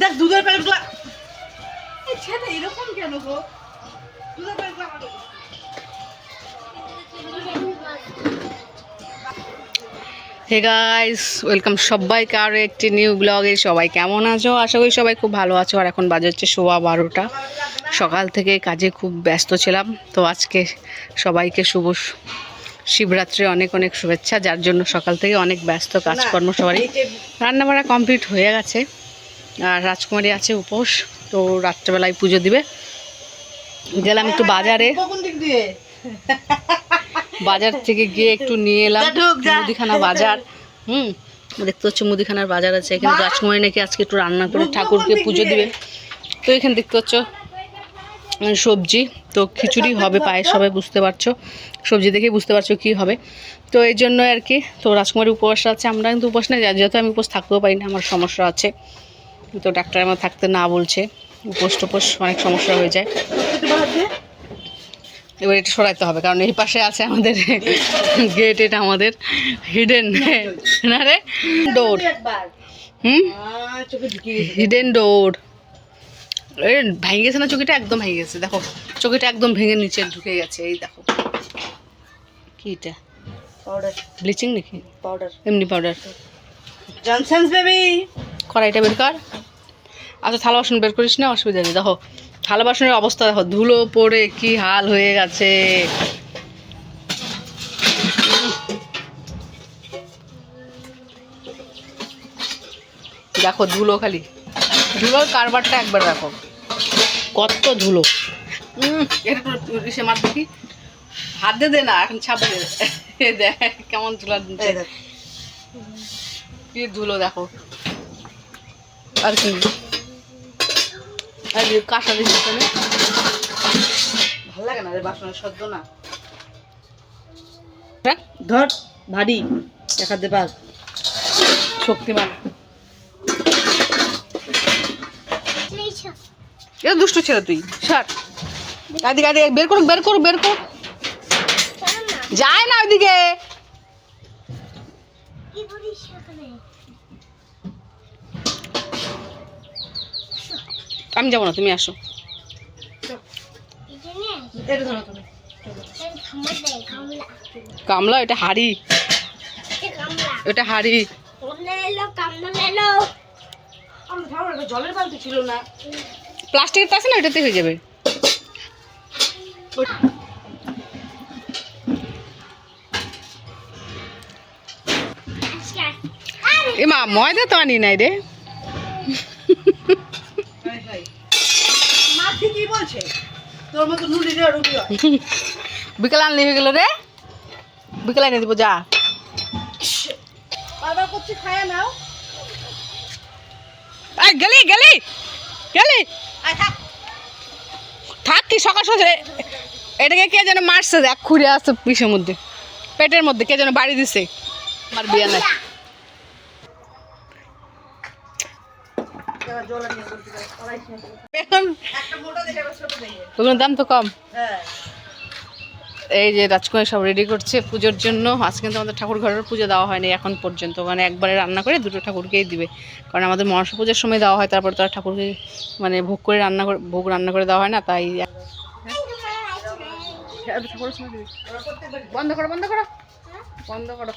দেখ, দুধের প্যাকেটগুলো। এই ছেলে, এরকম কেন গো? দুধের হে গাইস ওয়েলকাম সবাইকে আরও একটি নিউ ব্লগে সবাই কেমন আছো? আশা করি সবাই খুব ভালো আছো। আর এখন বাজে হচ্ছে সোয়া বারোটা। সকাল থেকে কাজে খুব ব্যস্ত ছিলাম। তো আজকে সবাইকে শুভ শিবরাত্রি অনেক অনেক শুভেচ্ছা যার জন্য সকাল থেকে অনেক ব্যস্ত কাজকর্ম সবারই। রান্নাবাড়া কমপ্লিট হয়ে গেছে আর রাজকুমারী আছে উপোস তো রাত্রেবেলায় পুজো দিবে। গেলাম একটু বাজারে। কোন দিক দিয়ে? বাজার থেকে গিয়ে একটু নিয়ে এলাম। মুদিখানা বাজার। হুম দেখতে হচ্ছে মুদিখানার বাজার আছে এখানে রাজকুমারী নাকি আজকে একটু রান্না করে ঠাকুরকে পুজো? দিবে। তো এখানে দেখতে পাচ্ছ সবজি তো খিচুড়ি হবে পায়ে সবাই বুঝতে পারছ? সবজি দেখে বুঝতে পারছ কি হবে। তো এই জন্য আর কি তো রাজকুমারী উপবাস আছে আমরা কিন্তু উপবাস নেই যেহেতু আমি উপোস থাকতেও পারি না আমার সমস্যা আছে। তো ডাক্তার আমার থাকতে না বলছে উপোস টুপোস অনেক সমস্যা হয়ে যায়। এবার এটা সরাইতে হবে কারণ এই পাশে আছে আমাদের গেট এটা আমাদের হিডেন না রে? ডোর হুম? হিডেন ডোর ভেঙে গেছে না চোখেটা একদম ভেঙে গেছে। দেখো চোখেটা একদম ভেঙে নিচে ঢুকে গেছে এই দেখো। কি এটা? পাউডার ব্লিচিং নাকি? পাউডার এমনি পাউডার জনসন্স বেবি কড়াইটা বের কর। আচ্ছা থালা বাসন বের করিস না? অসুবিধা নেই। দেখো থালা বাসনের অবস্থা দেখো ধুলো পড়ে কি হাল হয়ে গেছে। দেখো ধুলো খালি। ধুলোর কারবারটা একবার দেখো কত ধুলো। হাত দিয়ে দে না এখন ছাপ দে। দেখ কেমন ধুলা কি ধুলো দেখো। আর কি? আর এই কাঁসা দিচ্ছে না ভালো লাগে না রে বাসনের সদ্য না। হ্যাঁ? ধর ভারী। দেখাতে পার। শক্তিমান। এটা দুষ্টু ছিল তুই সর। এদিকে এদিকে বের করুক বের করুক বের করুক যায় না ওইদিকে। আমি যাব না তুমি আসো। কামলা এটা হাড়ি। এটা হাড়ি। জলের বালতি ছিল না। প্লাস্টিকের আছে না ওইটাতে হয়ে যাবে। মা ময়দা তো আনি নাই রে। বিকেল আনলি হয়ে গেল রে। বিকেল এনে দিব যা। গেলি গেলি গেলি। থাক। কি সকাল সকাল। এটাকে কে যেন মারছে এক খুঁড়ে আসছে পিসের মধ্যে। পেটের মধ্যে কে যেন বাড়ি দিছে। আমার বিয়ে নাই। দাম তো কম। হ্যাঁ। এই যে রাজকুমার সব রেডি করছে পুজোর জন্য। আজকে কিন্তু আমাদের ঠাকুর ঘরের পুজো দেওয়া হয়নি এখন পর্যন্ত। মানে একবারে রান্না করে দুটো ঠাকুরকেই দিবে। কারণ আমাদের মনসা পুজোর সময় দেওয়া হয়, তারপর তার ঠাকুরকে মানে ভোগ করে রান্না করে ভোগ রান্না করে দেওয়া হয় না, তাই সময় বন্ধ করো বন্ধ করো। বন্ধ করো।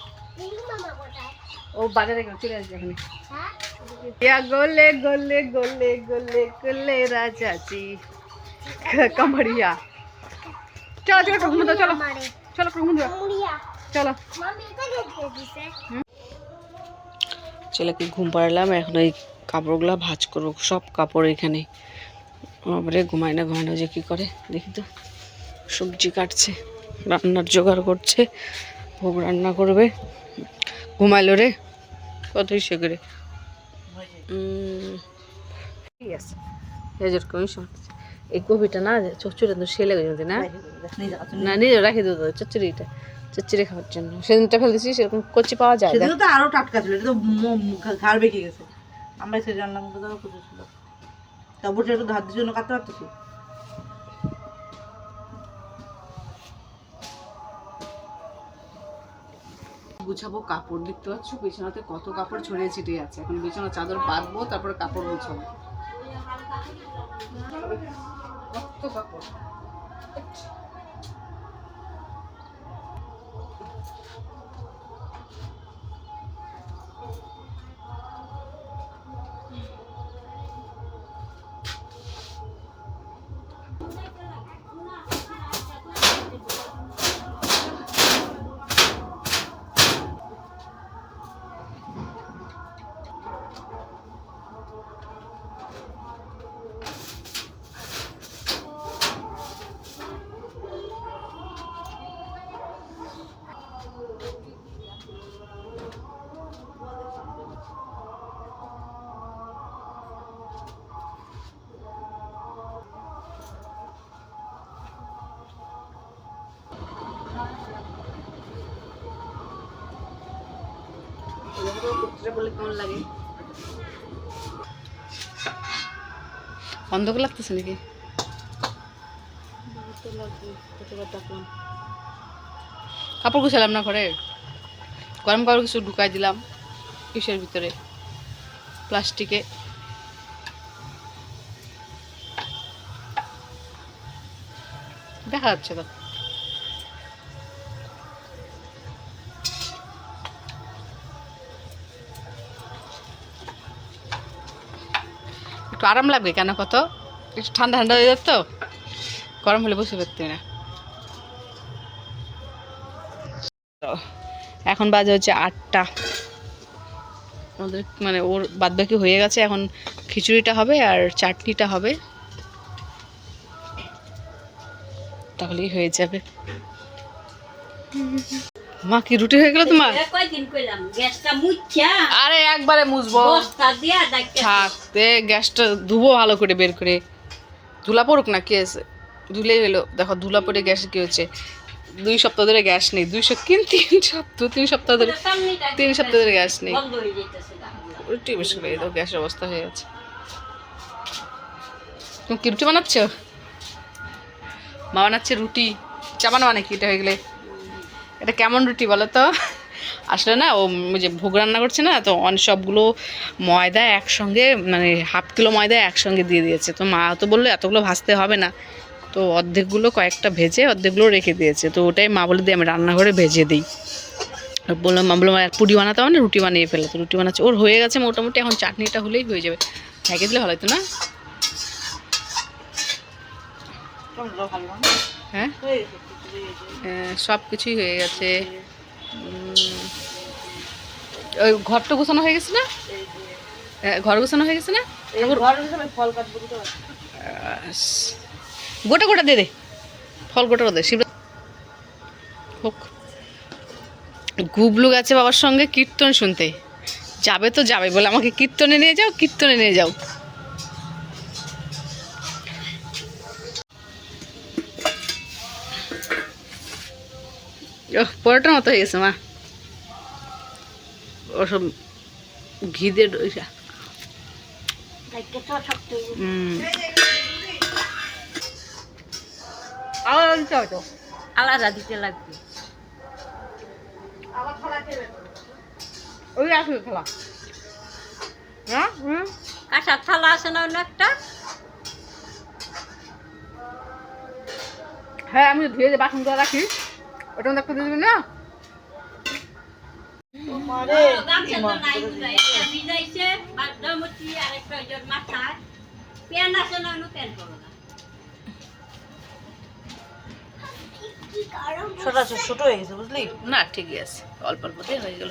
ও বাজারে চলে আসবে এখানে। গোলে গোলে গোলে গোলে গোলে রাজাজি কামড়িয়া চলো চলো প্রভু চলো। চলো প্রভু চলো। ছেলেকে ঘুম পাড়ালাম এখন এই কাপড়গুলো ভাঁজ করব সব কাপড় এখানে। বাবারে ঘুমায় না ঘুমায় না যে কী করে? দেখি তো সবজি কাটছে রান্নার জোগাড় করছে ভোগ রান্না করবে। ঘুমাইলো রে কতই সে করে। ঠিক আছে। এই কপিটা না চচ্চড়ি তো সে লেগে যেতে না। না নিজে রাখি দেবো চচ্চড়িটা। চচ্চড়ি খাওয়ার জন্য। সেদিনটা ফেলতেছি সেরকম কচি পাওয়া যায় সেদিনও তো আরও টাটকা ছিল এটা তো ঘাড় বেঁকে গেছে। আমরা সে জানলাম তো তাও খুশি ছিল। তারপর একটু ধার জন্য কাটতে পারতেছি। গুছাবো কাপড় দেখতে পাচ্ছ? বিছানাতে কত কাপড় ছড়িয়ে ছিটিয়ে আছে। এখন বিছানা চাদর পাতবো তারপরে কাপড় গুছাবো। কত বলে কেমন লাগে লাগতেছে নাকি? কাপড় গুছালাম না ঘরে। গরম কাপড় কিছু ঢুকাই দিলাম কিসের ভিতরে? প্লাস্টিকে। দেখা যাচ্ছে তো। একটু আরাম লাগবে কেন কত? একটু ঠান্ডা ঠান্ডা হয়ে যাবে তো। গরম হলে বসে পারতে না। এখন বাজে হচ্ছে আটটা। আমাদের মানে ওর বাদ বাকি হয়ে গেছে, এখন খিচুড়িটা হবে আর চাটনিটা হবে। তাহলেই হয়ে যাবে। মা কি রুটি হয়ে গেল তোমার? আরে একবারে মুছবো। থাকতে গ্যাসটা ধুবো ভালো করে বের করে। ধুলা পড়ুক না কি আছে ধুলেই হলো দেখো ধুলা পড়ে গ্যাসে কি হচ্ছে দুই সপ্তাহ ধরে গ্যাস নেই। দুইশো কিন তিন সপ্তাহ তিন সপ্তাহ ধরে তিন সপ্তাহ ধরে গ্যাস নেই। রুটি বেশি করে দাও গ্যাসের অবস্থা হয়ে গেছে। তুমি কি রুটি বানাচ্ছ? মা বানাচ্ছে রুটি। চা বানাবা নাকি? এটা হয়ে গেলে। এটা কেমন রুটি বলো তো? আসলে না, ও যে ভোগ রান্না করছে না, তো অন সবগুলো ময়দা একসঙ্গে মানে হাফ কিলো ময়দা একসঙ্গে দিয়ে দিয়েছে। তো মা তো বলল, এতগুলো ভাজতে হবে না। তো অর্ধেকগুলো কয়েকটা ভেজে অর্ধেকগুলো রেখে দিয়েছে। তো ওটাই মা বলে দিয়ে আমি রান্নাঘরে ভেজে দিই। বললাম মা বললাম পুরি বানাতে হবে না? রুটি বানিয়ে ফেলে। তো রুটি বানাচ্ছে। ওর হয়ে গেছে মোটামুটি, এখন চাটনিটা হলেই হয়ে যাবে। ঢেকে দিলে ভালো হতো না? হ্যাঁ? সব কিছুই হয়ে গেছে। ওই ঘরটা গোছানো হয়ে গেছে না? হ্যাঁ, ঘর গোছানো হয়ে গেছে না? গোটা গোটা দে দে। ফল গোটা গোটা দে শিব হোক। গুবলু গেছে বাবার সঙ্গে কীর্তন শুনতে। যাবে তো যাবে বলে আমাকে কীর্তনে নিয়ে যাও কীর্তনে নিয়ে যাও। পরোটার মতো হয়ে গেছে মা। ওসব ঘি দিয়ে ডইসা। আলাদা দিতে লাগবে। ওই আসবে খেলা। হ্যাঁ হুম। কাঁচা থালা আছে না অন্য একটা? হ্যাঁ আমি ধুয়ে যে বাসন করে রাখি। ওটা দিয়ে দিবি না গামছা তো নাই বুঝাই একটা ভিজাইছে বাদামতি আর একটা ওই যে মাথায়। প্যান আছে না ছোট ছোট হয়ে গেছে বুঝলি? না ঠিকই আছে অল্প অল্প দিয়ে হয়ে গেল।